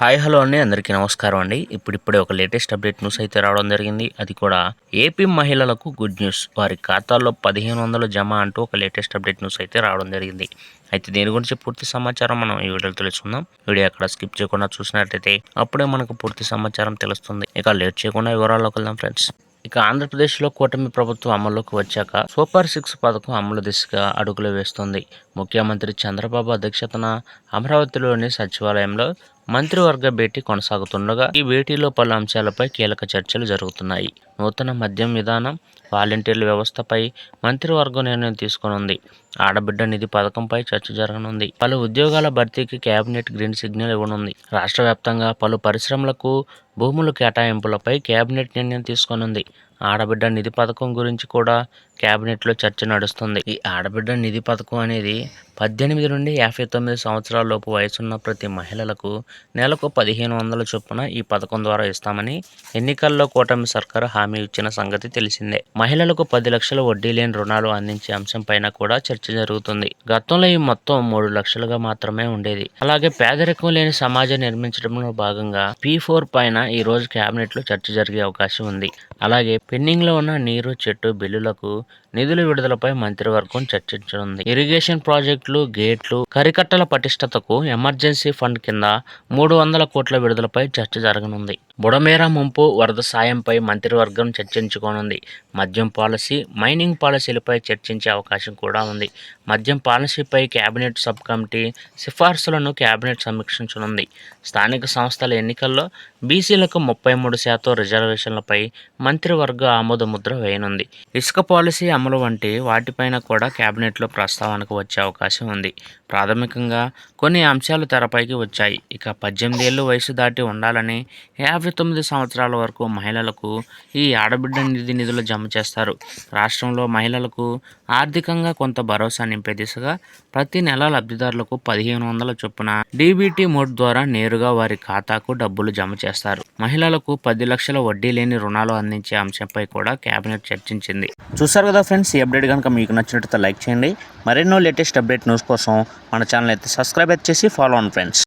Hi hello అండి. అందరికీ నమస్కారం అండి. ఇప్పుడిప్పుడే ఒక లేటెస్ట్ అప్డేట్ న్యూస్ అయితే రావడం జరిగింది. అది కూడా ఏపీ మహిళలకు గుడ్ న్యూస్. వారి ఖాతాల్లో పదిహేను వందలు జమ అంటూ ఒక లేటెస్ట్ అప్డేట్ న్యూస్ అయితే రావడం జరిగింది. అయితే దీని గురించి పూర్తి సమాచారం మనం ఈ వీడియోలో తెలుసుకుందాం. వీడియో అక్కడ స్కిప్ చేయకుండా చూసినట్లయితే అప్పుడే మనకు పూర్తి సమాచారం తెలుస్తుంది. ఇక లేట్ చేయకుండా వివరాల్లోకి వెళ్దాం ఫ్రెండ్స్. ఇక ఆంధ్రప్రదేశ్లో కూటమి ప్రభుత్వం అమల్లోకి వచ్చాక సూపర్ సిక్స్ పథకం అమలు దిశగా అడుగులు వేస్తుంది. ముఖ్యమంత్రి చంద్రబాబు అధ్యక్షతన అమరావతిలోని సచివాలయంలో మంత్రివర్గ భేటీ కొనసాగుతుండగా ఈ భేటీలో పలు అంశాలపై కీలక చర్చలు జరుగుతున్నాయి. నూతన మద్యం విధానం వాలంటీర్ల వ్యవస్థపై మంత్రివర్గం నిర్ణయం తీసుకునుంది. ఆడబిడ్డ నిధి పథకంపై చర్చ జరగనుంది. పలు ఉద్యోగాల భర్తీకి కేబినెట్ గ్రీన్ సిగ్నల్ ఇవ్వనుంది. రాష్ట్ర వ్యాప్తంగా పలు పరిశ్రమలకు భూముల కేటాయింపులపై కేబినెట్ నిర్ణయం తీసుకునుంది. ఆడబిడ్డ నిధి పథకం గురించి కూడా కేబినెట్లో చర్చ నడుస్తుంది. ఈ ఆడబిడ్డ నిధి పథకం అనేది పద్దెనిమిది నుండి యాభై తొమ్మిది సంవత్సరాల లోపు వయసున్న ప్రతి మహిళలకు నెలకు పదిహేను వందల చొప్పున ఈ పథకం ద్వారా ఇస్తామని ఎన్నికల్లో కూటమి సర్కారు హామీ ఇచ్చిన సంగతి తెలిసిందే. మహిళలకు పది లక్షల వడ్డీ లేని రుణాలు అందించే అంశంపైన కూడా చర్చ జరుగుతుంది. గతంలో ఈ మొత్తం మూడు లక్షలుగా మాత్రమే ఉండేది. అలాగే పేదరికం లేని సమాజం నిర్మించడంలో భాగంగా పీ ఫోర్ పైన ఈ రోజు క్యాబినెట్లో చర్చ జరిగే అవకాశం ఉంది. అలాగే పెండింగ్లో ఉన్న నీరు చెట్టు బిల్లులకు నిధుల విడుదలపై మంత్రివర్గం చర్చించనుంది. ఇరిగేషన్ ప్రాజెక్టులు గేట్లు కరికట్టల పటిష్టతకు ఎమర్జెన్సీ ఫండ్ కింద మూడు వందల కోట్ల విడుదలపై చర్చ జరగనుంది. బుడమేర ముంపు వరద సాయంపై మంత్రివర్గం చర్చించుకోనుంది. మద్యం పాలసీ మైనింగ్ పాలసీలపై చర్చించే అవకాశం కూడా ఉంది. మద్యం పాలసీపై కేబినెట్ సబ్ కమిటీ సిఫార్సులను కేబినెట్ సమీక్షించనుంది. స్థానిక సంస్థల ఎన్నికల్లో బీసీలకు ముప్పై మూడు శాతం రిజర్వేషన్లపై మంత్రివర్గ ఆమోద ముద్ర వేయనుంది. ఇసుక పాలసీ అమలు వంటి వాటిపైన కూడా కేబినెట్లో ప్రస్తావనకు వచ్చే అవకాశం ఉంది. ప్రాథమికంగా కొన్ని అంశాలు తెరపైకి వచ్చాయి. ఇక పద్దెనిమిది ఏళ్ళు వయసు దాటి ఉండాలని యాభై తొమ్మిది సంవత్సరాల వరకు మహిళలకు ఈ ఆడబిడ్డ నిధి నిధులు జమ చేస్తారు. రాష్ట్రంలో మహిళలకు ఆర్థికంగా కొంత భరోసా నింపే దిశగా ప్రతి నెల లబ్ధిదారులకు పదిహేను వందల చొప్పున డీబీటీ మోడ్ ద్వారా నేరుగా వారి ఖాతాకు డబ్బులు జమ చేస్తారు. మహిళలకు పది లక్షల వడ్డీ లేని రుణాలు అందించే అంశంపై కూడా కేబినెట్ చర్చించింది. చూసారు కదా ఫ్రెండ్స్ ఈ అప్డేట్ కనుక మీకు నచ్చినట్లయితే లైక్ చేయండి. మరెన్నో లేటెస్ట్ అప్డేట్ న్యూస్ కోసం మన ఛానల్ అయితే సబ్స్క్రైబ్ అయితే చేసి ఫాలో అవ్వండి ఫ్రెండ్స్